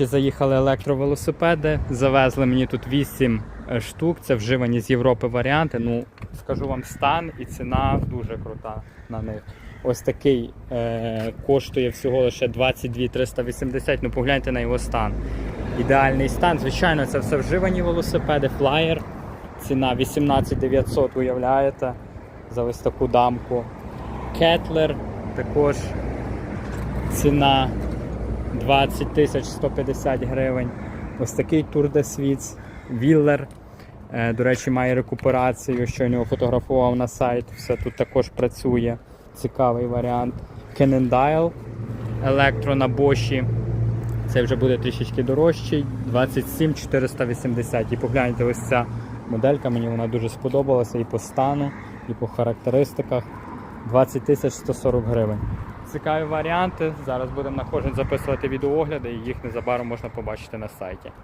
речі, заїхали електровелосипеди. Завезли мені тут 8 е, штук. Це вживані з Європи варіанти. Ну, скажу вам, стан і ціна дуже крута на них. Ось такий е, коштує всього лише 22 380. Ну погляньте на його стан. Ідеальний стан. Звичайно, це все вживані велосипеди, флаєр. Ціна 18 900, уявляєте, за ось таку дамку. Кетлер також ціна 20 тисяч 150 гривень. Ось такий Suisse. Віллер. Е, До речі, має рекуперацію, щойно його фотографував на сайт. Все тут також працює. Цікавий варіант. Cannondale електро на Боші. Це вже буде трішечки дорожчий. 27 480. І погляньте, ось ця моделька. Мені вона дуже сподобалася і по стану, і по характеристиках. 20 140 гривень. Цікаві варіанти. Зараз будемо на кожен записувати відеоогляди, і їх незабаром можна побачити на сайті.